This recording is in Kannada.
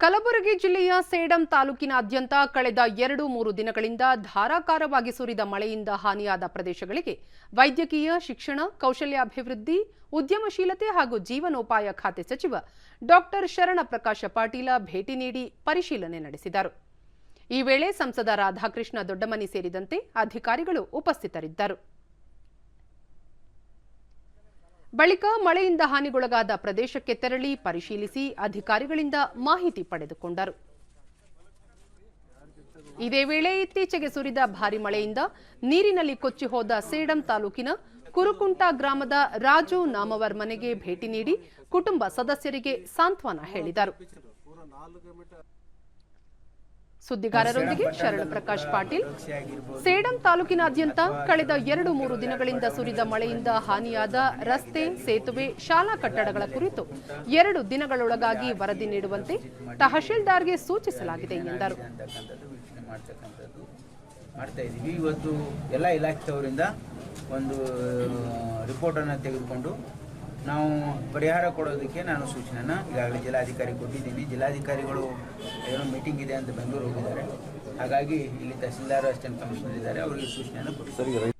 ಕಲಬುರಗಿ ಜಿಲ್ಲೆಯ ಸೇಡಂ ತಾಲೂಕಿನಾದ್ಯಂತ ಕಳೆದ ಎರಡು ಮೂರು ದಿನಗಳಿಂದ ಧಾರಾಕಾರವಾಗಿ ಸುರಿದ ಮಳೆಯಿಂದ ಹಾನಿಯಾದ ಪ್ರದೇಶಗಳಿಗೆ ವೈದ್ಯಕೀಯ ಶಿಕ್ಷಣ, ಕೌಶಲ್ಯಾಭಿವೃದ್ಧಿ, ಉದ್ಯಮಶೀಲತೆ ಹಾಗೂ ಜೀವನೋಪಾಯ ಖಾತೆ ಸಚಿವ ಡಾಕ್ಟರ್ ಶರಣಪ್ರಕಾಶ ಪಾಟೀಲ ಭೇಟಿ ನೀಡಿ ಪರಿಶೀಲನೆ ನಡೆಸಿದರು. ಈ ವೇಳೆ ಸಂಸದ ರಾಧಾಕೃಷ್ಣ ದೊಡ್ಡಮನಿ ಸೇರಿದಂತೆ ಅಧಿಕಾರಿಗಳು ಉಪಸ್ಥಿತರಿದ್ದರು. ಬಳಿಕ ಮಳೆಯಿಂದ ಹಾನಿಗೊಳಗಾದ ಪ್ರದೇಶಕ್ಕೆ ತೆರಳಿ ಪರಿಶೀಲಿಸಿ ಅಧಿಕಾರಿಗಳಿಂದ ಮಾಹಿತಿ ಪಡೆದುಕೊಂಡರು. ಇದೇ ವೇಳೆ ಇತ್ತೀಚೆಗೆ ಸುರಿದ ಭಾರಿ ಮಳೆಯಿಂದ ನೀರಿನಲ್ಲಿ ಕೊಚ್ಚಿ ಹೋದ ಸೇಡಂ ತಾಲೂಕಿನ ಕುರುಕುಂಟ ಗ್ರಾಮದ ರಾಜು ನಾಮವರ್ ಮನೆಗೆ ಭೇಟಿ ನೀಡಿ ಕುಟುಂಬ ಸದಸ್ಯರಿಗೆ ಸಾಂತ್ವನ ಹೇಳಿದರು. ಸುದ್ದಿಗಾರರೊಂದಿಗೆ ಶರಣ ಪ್ರಕಾಶ್ ಪಾಟೀಲ್. ಸೇಡಂ ತಾಲೂಕಿನಾದ್ಯಂತ ಕಳೆದ ಎರಡು ಮೂರು ದಿನಗಳಿಂದ ಸುರಿದ ಮಳೆಯಿಂದ ಹಾನಿಯಾದ ರಸ್ತೆ ಸೇತುವೆ ಶಾಲಾ ಕಟ್ಟಡಗಳ ಕುರಿತು ಎರಡು ದಿನಗಳೊಳಗಾಗಿ ವರದಿ ನೀಡುವಂತೆ ತಹಶೀಲ್ದಾರ್ಗೆ ಸೂಚಿಸಲಾಗಿದೆ ಎಂದರು. ಅಂತಕ್ಕಂಥದ್ದು ಮಾಡ್ತಾ ಇದ್ದೀವಿ. ಇವತ್ತು ಎಲ್ಲ ಇಲಾಖೆಯವರಿಂದ ಒಂದು ರಿಪೋರ್ಟನ್ನು ತೆಗೆದುಕೊಂಡು ನಾವು ಪರಿಹಾರ ಕೊಡೋದಕ್ಕೆ ನಾನು ಸೂಚನೆನ ಈಗಾಗಲೇ ಜಿಲ್ಲಾಧಿಕಾರಿ ಕೊಟ್ಟಿದ್ದೀನಿ. ಜಿಲ್ಲಾಧಿಕಾರಿಗಳು ಏನೋ ಮೀಟಿಂಗ್ ಇದೆ ಅಂತ ಬೆಂಗಳೂರು ಹೋಗಿದ್ದಾರೆ. ಹಾಗಾಗಿ ಇಲ್ಲಿ ತಹಸೀಲ್ದಾರ್, ಅಸಿಸ್ಟೆಂಟ್ ಕಮಿಷನರ್ ಇದ್ದಾರೆ, ಅವರಿಗೆ ಸೂಚನೆಯನ್ನು ಕೊಟ್ಟಿದ್ದೀನಿ